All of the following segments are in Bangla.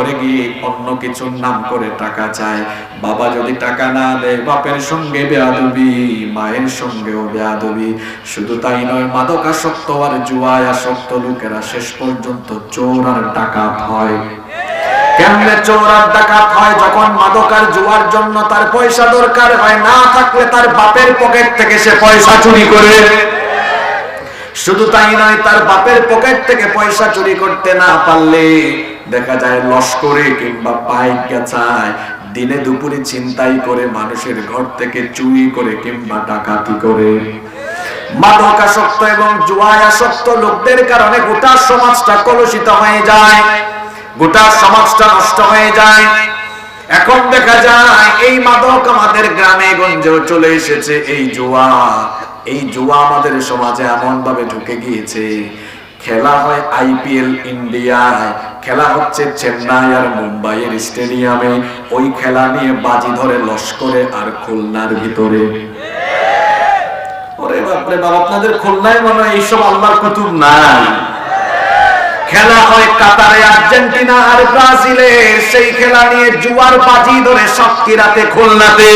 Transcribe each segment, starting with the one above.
ঘরে গিয়ে অন্য কিছুর নাম করে টাকা চায়। বাবা যদি টাকা না দেয়, বাপের সঙ্গে বেয়াদবি, মায়ের সঙ্গেও বেয়াদবি। শুধু তাই নয়, মাদকাসক্ত আর জুয়ায় আসক্ত লোকেরা শেষ পর্যন্ত চোর আর ডাকাত হয়। কেমনে চোর ডাকাত যখন মাদক জুয়ার জন্য তার পয়সা দরকার না থাকলে তার বাপের পকেট থেকে সে পয়সা চুরি করে। শুধু তাই নয়, তার বাপের পকেট থেকে পয়সা চুরি করতে না পারলে দেখা যায় লস্করে কিংবা বাইক গেছায় দিনে দুপুরে চিন্তাই করে মানুষের ঘর থেকে চুরি করে কিংবা ডাকাতি করে। এবং জুয়ায় আসক্ত লোকদের কারণে গোটা সমাজটা কলুষিত হয়ে যায়। গোটা সমাজটা নষ্ট হয়ে যায়। এখন দেখা যায় এই মাদক আমাদের গ্রামে গঞ্জেও চলে এসেছে এই জুয়া। এই জুয়া আমাদের সমাজে এমন ভাবে ঢুকে গিয়েছে খেলা হয় আইপিএল ইন্ডিয়ায় খেলা হচ্ছে চেন্নাই আর মুম্বাইয়ের স্টেডিয়ামে। ওই খেলা নিয়ে বাজি ধরে লস্করে আর খুলনার ভিতরে। ওরে বাপরে বাপ, আপনাদের খুলনায় মনে হয় এইসব কুতুব নাই। খেলা হয় কাতারে আর্জেন্টিনা আর ব্রাজিলে সেই খেলা নিয়ে জুয়ার বাজি ধরে সাতক্ষীরাতে খুলনাতে।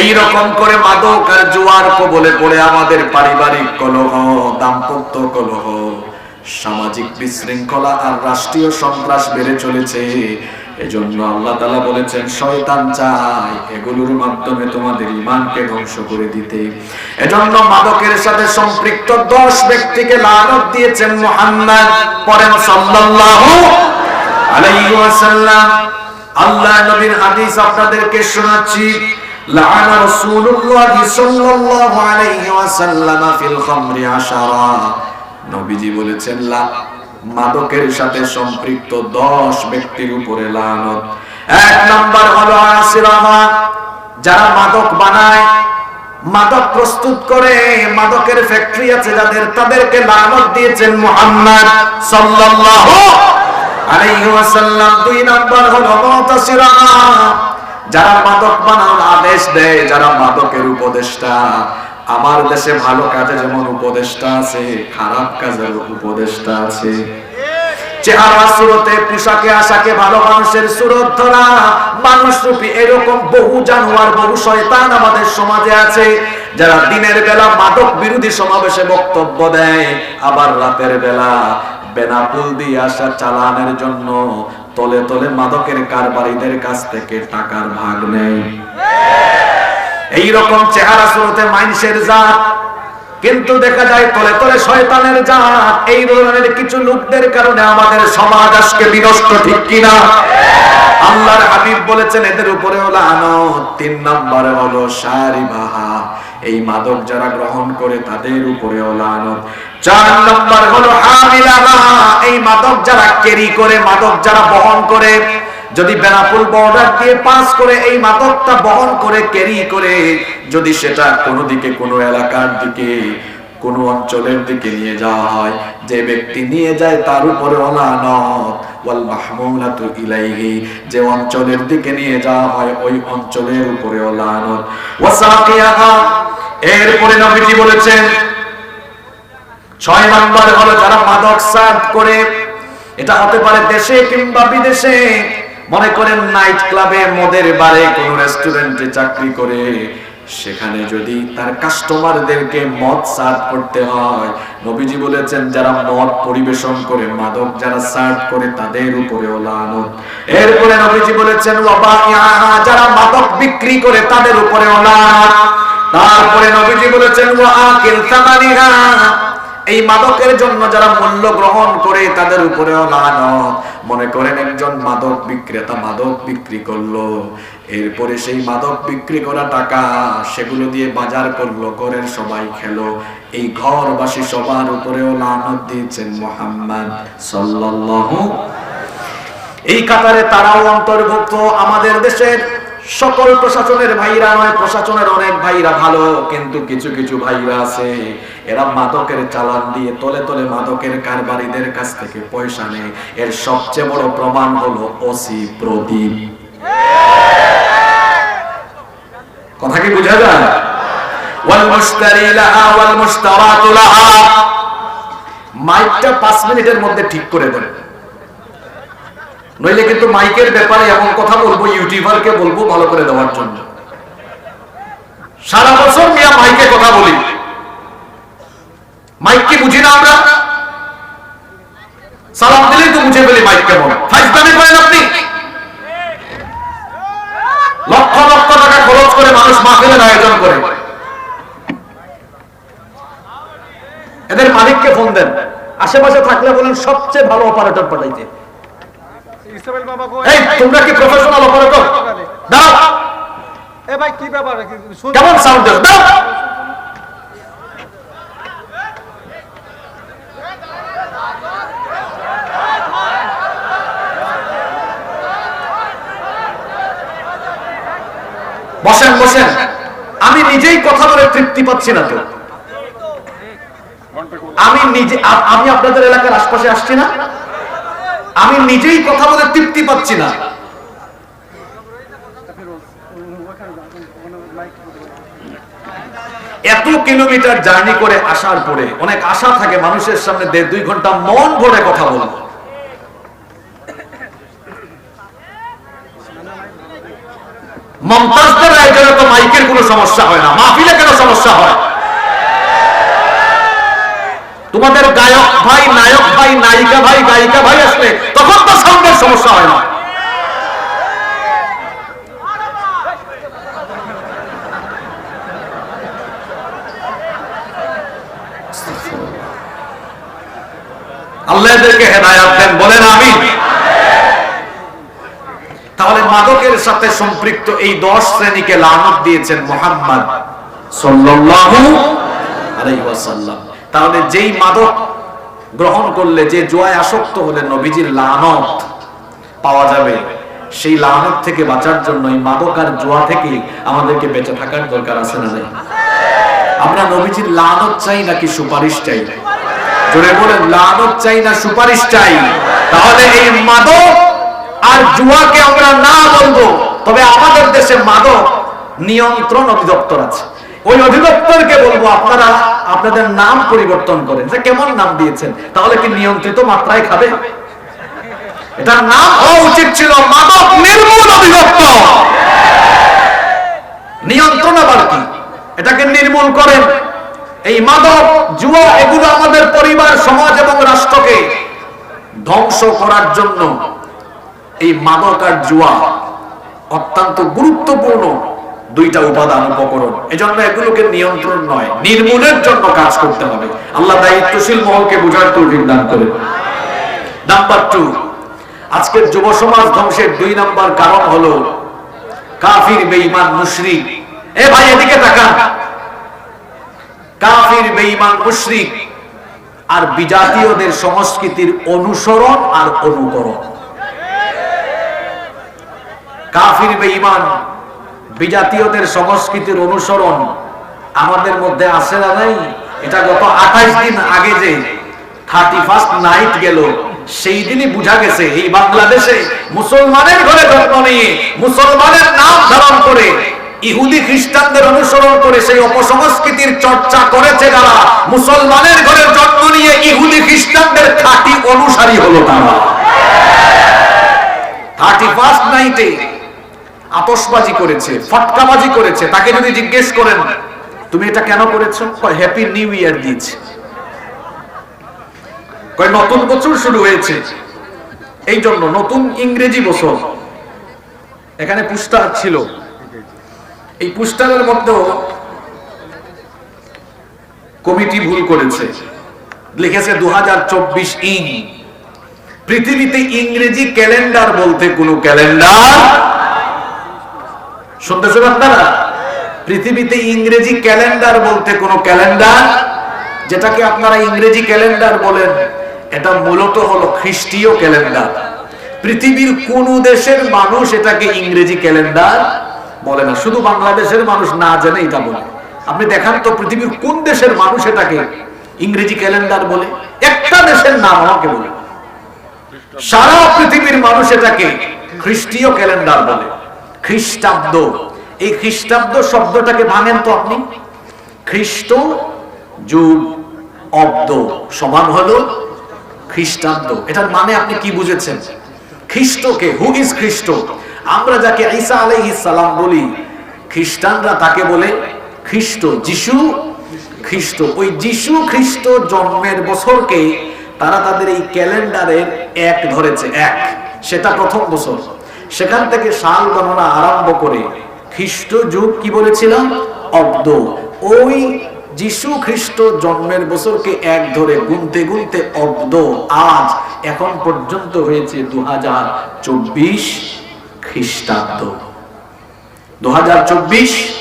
এই রকম করে মাদক আর জুয়ার কবলে পড়ে আমাদের পারিবারিক কলহ, দাম্পত্য কলহ, সামাজিক বিশৃঙ্খলা আর রাষ্ট্রীয় সন্ত্রাস বেড়ে চলেছে। এজন্য আল্লাহ তালা বলেছেন, শয়তান চায় এগুলোর মাধ্যমে তোমাদের ইমানকে ধ্বংস করে দিতে। এজন্য মাদকের সাথে সম্পৃক্ত দশ ব্যক্তিকে লানত দিয়েছেন মুহাম্মদ পরেন সাল্লাল্লাহু আলাইহি ওয়াসাল্লাম। আল্লাহ নবীর হাদিস আপনাদেরকে শোনাচ্ছি। لعن رسول الله صلى الله عليه وسلم في الخمر عشرا নবীজি বলেছেন লা মাদকের সাথে সম্পৃক্ত দশ ব্যক্তির উপরে লানত এক নাম্বার হলো আসিরাহা যারা মাদক বানায় মাদক প্রস্তুত করে মাদকের ফ্যাক্টরি আছে যাদের তাদেরকে লানত দিয়েছেন মুহাম্মদ সাল্লাল্লাহু আলাইহি ওয়াসাল্লাম দুই নাম্বার হলো মুতাসিরা যারা মাদক বানানোর আদেশ দেয়, যারা মাদকের উপদেষ্টা, আমার দেশে ভালো কাজে যেমন উপদেষ্টা আছে, খারাপ কাজের উপদেষ্টা আছে। চেহারা সুরতে, পোশাকে, আশাকে ভালো মানুষের সুরত ধরা মানুষ রূপী এরকম বহু জানোয়ার, বহু শয়তান আমাদের সমাজে আছে, যারা দিনের বেলা মাদক বিরোধী সমাবেশে বক্তব্য দেয়, আবার রাতের বেলা বেনাপুল দিয়ে আসা চালানের জন্য তলে তলে মাদকের কারবারিদের কাছ থেকে টাকার ভাগ নেয়। এই রকম চেহারা সুরতে মানুষের জাত, কিন্তু দেখা যায় তলে তলে শয়তানের জাত। এই ধরনের কিছু লোকদের কারণে আমাদের সমাজ আজকে বিনষ্ট, ঠিক কিনা? আল্লাহর হাবিব বলেছেন, এদের উপরে হলো আনত তিন নম্বরে হলো সারিবাহা এই মাদক যারা গ্রহণ করে তাদের উপরে হলো চার নম্বর হলো এই মাদক যারা করে, মাদক যারা বহন করে, যদি বেনাপুল বর্ডার দিয়ে পাস করে এই মাদকটা বহন করে করে, যদি সেটা কোনো দিকে, কোনো এলাকার দিকে, কোন অঞ্চলের দিকে নিয়ে যাওয়া হয় যে ব্যক্তি নিয়ে যায় তার উপরে অলানত ওয়াল মাহমুলাতু ইলাইহি, যে অঞ্চলের দিকে নিয়ে যাওয়া হয়, ওই অঞ্চলের উপরে ওয়াসাকিয়াহা এরপরে বলেছেন, ছয় হলো যারা মাদক করে, এটা হতে পারে দেশে কিংবা বিদেশে, মনে করেন নাইট ক্লাবে মদের বারে কোন রেস্টুরেন্টে চাকরি করে সেখানে যদি তার কাস্টমারদেরকে মদ সার্ভ করতে হয়, নবীজি বলেছেন, যারা মদ পরিবেশন করে, মাদক যারা সার্ভ করে, তাদের উপরেও লানত। এরপরে নবীজি বলেছেন যারা মাদক বিক্রি করে, তাদের উপরেও লানত। তারপরে নবীজি বলেছেন এই মাদকের জন্য যারা মূল্য গ্রহণ করে, তাদের উপরেও লানত। মনে করেন একজন মাদক বিক্রেতা মাদক বিক্রি করল। এরপরে সেই মাদক বিক্রি করা টাকা সেগুলো দিয়ে বাজার করল, ঘরের সবাই খেলো। এই ঘরবাসী সবার উপরেও লানত দিয়েছেন মোহাম্মদ সাল্লাল্লাহু। এই কাতারে তারাও অন্তর্ভুক্ত। আমাদের দেশের সকল প্রশাসনের ভাইরা নয়, প্রশাসনের অনেক ভাইরা ভালো, কিন্তু কিছু কিছু ভাইরা আছে। এরা মাদকের চালান দিয়ে তলে তলে মাদকের কারবারিদের কাছ থেকে পয়সা নেয়। এর সবচেয়ে বড় প্রমাণ হলো ওসি প্রদীপ। কথা কি বোঝা যায়? মাইকটা 5 মিনিটের মধ্যে ঠিক করে দেন নইলে কিন্তু মাইকের ব্যাপারে এমন কথা বলব, ইউটিউবারকে বলব ভালো করে দেওয়ার জন্য। সারা বছর মিয়া মাইকে কথা বলি। মাইক কি বুঝি না আমরা? সালাম দিলেই তো বুঝে ফেলি মাইক কেমন। ফাইজদামি করেন আপনি লক্ষ লক্ষ টাকা খরচ করে মানুষ মাহফিলের আয়োজন করে। এদের মালিককে ফোন দেন। আশেপাশে থাকলে বলেন সবচেয়ে ভালো অপারেটর পাঠাইতে। ইসমাইল বাবা কো এই তোমরা কি প্রফেশনাল অপারেটর দাও এ ভাই কি ব্যাপার? কেমন সাউন্ড দাও বসেন বসেন। আমি নিজেই কথা বলে তৃপ্তি পাচ্ছি না তো। আমি নিজে আমি আপনাদের এলাকার আশপাশে আসছি না। আমি নিজেই কথা বলে তৃপ্তি পাচ্ছি না। এত কিলোমিটার জার্নি করে আসার পরে, অনেক আশা থাকে মানুষের সামনে দেড় দুই ঘণ্টা মন ভরে কথা বলব। মমতাজদের মাইকের কোনো সমস্যা হয় না, মাহফিলে কেন সমস্যা হয়? তোমাদের গায়ক ভাই, নায়ক ভাই, নায়িকা ভাই, গায়িকা ভাই আসলে তখন তো সাউন্ডের সমস্যা হয় না। আল্লাহ এদেরকে হেদায়াত দেন, বলেন আমি তাহলে মাদকের সাথে সম্পৃক্ত এই দশ শ্রেণীকে লানত দিয়েছেন মোহাম্মদ তাহলে যেই মাদক গ্রহণ করলে, যে জুয়ায় আসক্ত হলে নবীজির লানত পাওয়া যাবে। সেই লানত থেকে বাঁচার জন্য এই মাদক আর জুয়া থেকে আমাদেরকে বেঁচে থাকার দরকার আছে না আমরা নবীজির লানত চাই নাকি সুপারিশ চাই? জোরে বলেন, লানত চাই না সুপারিশ চাই? তাহলে এই মাদক আর জুয়াকে আমরা না বলব তবে আমাদের দেশে মাদক নিয়ন্ত্রণ অধিদপ্তর আছে। ওই অধিদপ্তরকে বলব, আপনারা আপনাদের নাম পরিবর্তন করেন। যে কেমন নাম দিয়েছেন? তাহলে কি নিয়ন্ত্রিত মাত্রায় খাবে? এটার নাম হওয়া উচিত ছিল মাদক নির্মূল অধিদপ্তর। নিয়ন্ত্রণ আবার কি? এটাকে নির্মূল করেন। এই মাদক জুয়া, এগুলো আমাদের পরিবার, সমাজ এবং রাষ্ট্রকে ধ্বংস করার জন্য এই মাদক আর জুয়া অত্যন্ত গুরুত্বপূর্ণ দুইটা উপাদান উপকরণ। এজন্য এগুলোকে নিয়ন্ত্রণ নয়, নির্মূলের জন্য কাজ করতে হবে। আল্লাহ দায়িত্বশীল মহলকে বোঝার তৌফিক দান করেন। নাম্বার টু আজকের যুব সমাজ ধ্বংসের দুই নাম্বার কারণ হলো কাফির, বেঈমান, মুশরিক। এ ভাই, এদিকে তাকান। কাফির, বেঈমান, মুশরিক। আর বিজাতীয়দের সংস্কৃতির অনুসরণ আর অনুকরণ। কাফির বেঈমান, বিজাতীয়দের সংস্কৃতির অনুসরণ আমাদের মধ্যে আছে না নাই? এটা গত আঠাইশ দিন আগে যে থার্টি ফার্স্ট নাইট গেল, সেই দিনই বুঝা গেছে এই বাংলাদেশে মুসলমানের ঘরে জন্ম নিয়ে, মুসলমানের নাম ধারণ করে, ইহুদি খ্রিস্টানদের অনুসরণ করে সেই অপসংস্কৃতির চর্চা করেছে যারা, মুসলমানের ঘরে জন্ম নিয়ে ইহুদি খ্রিস্টানদের খাঁটি অনুসারী হলো তারা। থার্টি ফার্স্ট নাইটে আতসবাজি করেছে, ফটকাবাজি করেছে। তাকে যদি জিজ্ঞেস করেন, তুমি এটা কেন করেছ? হ্যাপি নিউ ইয়ার দিয়েছে। নতুন বছর শুরু হয়েছে। এই জন্য নতুন ইংরেজি বছর। এখানে পুস্টার ছিল। এই পুস্টারের মধ্যেও কমিটি ভুল করেছে। লিখেছে দু ইং। পৃথিবীতে ইংরেজি ক্যালেন্ডার বলতে কোনো ক্যালেন্ডার শুনতেছেন আপনারা? পৃথিবীতে ইংরেজি ক্যালেন্ডার বলতে কোনো ক্যালেন্ডার? যেটাকে আপনারা ইংরেজি ক্যালেন্ডার বলেন, এটা মূলত হলো খ্রিস্টীয় ক্যালেন্ডার। পৃথিবীর কোন দেশের মানুষ এটাকে ইংরেজি ক্যালেন্ডার বলে না। শুধু বাংলাদেশের মানুষ না জেনে এটা বলে। আপনি দেখান তো পৃথিবীর কোন দেশের মানুষ এটাকে ইংরেজি ক্যালেন্ডার বলে। একটা দেশের নাম আমাকে বলে। সারা পৃথিবীর মানুষ এটাকে খ্রিস্টীয় ক্যালেন্ডার বলে। খ্রিস্টাব্দ। এই খ্রিস্টাব্দ শব্দটাকে ভাঙেন তো আপনি? খ্রিস্ট যুগ অব্দ। সমান হলো খ্রিস্টাব্দ। এটার মানে আপনি কি বুঝেছেন? খ্রিস্টকে হু ইজ খ্রিস্ট? আমরা যাকে ঈসা আলাইহিস সালাম বলি, খ্রিস্টানরা তাকে বলে খ্রিস্ট, যিশু খ্রিস্ট। ওই যিশু খ্রিস্ট জন্মের বছরকে তারা তাদের এই ক্যালেন্ডারের এক ধরেছে, এক। সেটা প্রথম বছর। সেখান থেকে সাল গণনা আরম্ভ করে খ্রিস্ট যুগ কি বলেছিলাম? অব্দ। ওই যিশু খ্রিস্ট জন্মের বছরকে এক ধরে গুনতে গুনতে অব্দ। আজ এখন পর্যন্ত হয়েছে দু হাজার চব্বিশ খ্রিস্টাব্দ। দু হাজার চব্বিশ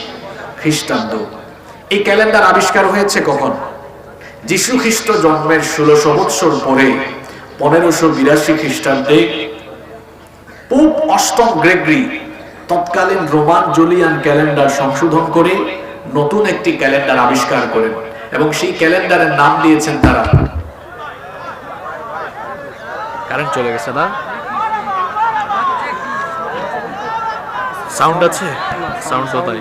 খ্রিস্টাব্দ। এই ক্যালেন্ডার আবিষ্কার হয়েছে কখন? যিশু খ্রিস্ট জন্মের ষোলোশো বৎসর পরে, পনেরোশো বিরাশি খ্রিস্টাব্দে পোপ অষ্টম গ্রেগরি, তৎকালীন রোমান জুলিয়ান ক্যালেন্ডার সংশোধন করে নতুন একটি ক্যালেন্ডার আবিষ্কার করেন এবং সেই ক্যালেন্ডারের নাম দিয়েছেন তারা। কারেন্ট চলে গেছে না? সাউন্ড আছে? সাউন্ড তাই।